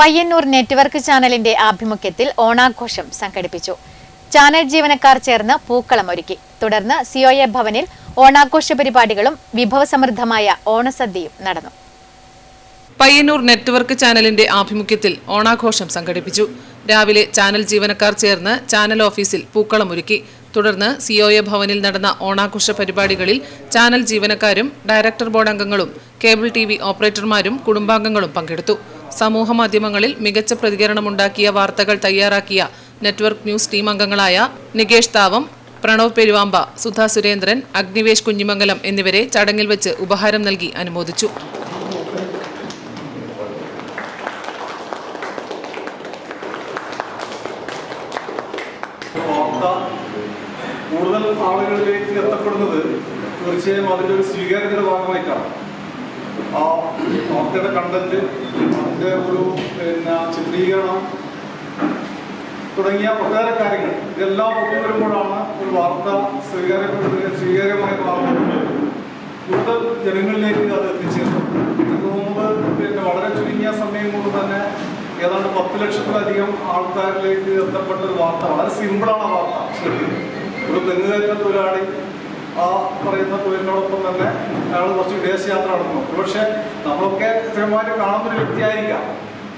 Payyanur network ചാനലിന്റെ ആഭിമുഖ്യത്തിൽ ഓണാഘോഷം സംഘടിപ്പിച്ചു. ചാനൽ ജീവനക്കാർ ചേർന്ന് പൂക്കളം ഒരുക്കി. തുടർന്ന് സിഒഎ ഭവനിൽ ഓണാഘോഷ പരിപാടികളും വിഭവസമൃദ്ധമായ ഓണസദ്യയും നടന്നു. പയ്യന്നൂർ നെറ്റ്വർക്ക് ചാനലിന്റെ ആഭിമുഖ്യത്തിൽ ഓണാഘോഷം സംഘടിപ്പിച്ചു. രാവിലെ ചാനൽ ജീവനക്കാർ ചേർന്ന് ചാനൽ ഓഫീസിൽ പൂക്കളം ഒരുക്കി. തുടർന്ന് സിഒഎ ഭവനിൽ നടന്ന ഓണാഘോഷ പരിപാടികളിൽ ചാനൽ ജീവനക്കാരും ഡയറക്ടർ ബോർഡ് അംഗങ്ങളും കേബിൾ ടി ഓപ്പറേറ്റർമാരും കുടുംബാംഗങ്ങളും പങ്കെടുത്തു. സമൂഹ മാധ്യമങ്ങളിൽ മികച്ച പ്രതികരണമുണ്ടാക്കിയ വാർത്തകൾ തയ്യാറാക്കിയ നെറ്റ്വർക്ക് ന്യൂസ് ടീം അംഗങ്ങളായ നികേഷ് താവം പ്രണവ് പെരുവാമ്പ സുധാ സുരേന്ദ്രൻ അഗ്നിവേഷ് കുഞ്ഞിമംഗലം എന്നിവരെ ചടങ്ങിൽ വെച്ച് ഉപഹാരം നൽകി അനുമോദിച്ചു. കൂടുതൽ ആളുകളിലേക്ക് എത്തപ്പെടുന്നത് തീർച്ചയായും അതിന്റെ ഒരു സ്വീകാര്യതയുടെ ഭാഗമായിട്ടാണ്. ആ വാർത്തയുടെ കണ്ടന്റ് അതിന്റെ ഒരു പിന്നെ ചിത്രീകരണം തുടങ്ങിയ ഒട്ടേറെ കാര്യങ്ങൾ. ഇതെല്ലാം ഒത്തു വരുമ്പോഴാണ് ഒരു വാർത്ത സ്വീകാര്യപ്പെടുന്നത് സ്വീകാര്യമായ വാർത്ത കൂടുതൽ ജനങ്ങളിലേക്ക് അത് എത്തിച്ചേരുന്നത് എനിക്ക് തോന്നുന്നത് പിന്നെ വളരെ ചുരുങ്ങിയ സമയം കൊണ്ട് തന്നെ ഏതാണ്ട് പത്ത് ലക്ഷത്തിലധികം ആൾക്കാരിലേക്ക് എത്തപ്പെട്ട ഒരു വാർത്ത. വളരെ സിമ്പിളാണ് ആ വാർത്ത. ഒരു തെങ്ങുകയറ്റ തൊഴിലാളി ആ പറയുന്ന തൊഴിലിനോടൊപ്പം തന്നെ അയാൾ കുറച്ച് വിദേശയാത്ര നടത്തുന്നു. പക്ഷേ നമ്മളൊക്കെ സ്ഥിരമായിട്ട് കാണുന്ന ഒരു വ്യക്തിയായിരിക്കാം.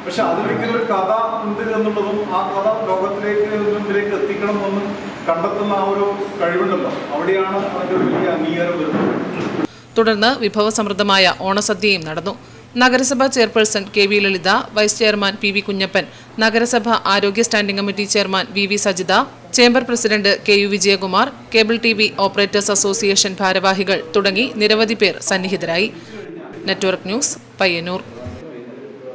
പക്ഷെ അതിലൊരിക്കലും ഒരു കഥ ഉണ്ട് എന്നുള്ളതും ആ കഥ ലോകത്തിലേക്ക് മുമ്പിലേക്ക് എത്തിക്കണമെന്നും കണ്ടെത്തുന്ന ആ ഒരു കഴിവുണ്ടല്ലോ. അവിടെയാണ് അതിന്റെ ഒരു വലിയ അംഗീകാരം വരുന്നത്. തുടർന്ന് വിഭവസമൃദ്ധമായ ഓണസദ്യയും നടന്നു. നഗരസഭാ chairperson K V Lalitha vice chairman P V Kunhappan നഗരസഭ ആരോഗ്യ standing committee chairman V V Sajitha chamber president K U Vijayakumar cable T V operators association ഭാരവാഹികൾ തുടങ്ങി നിരവധി പേർ സന്നിഹിതരായി. Network news Payyanur.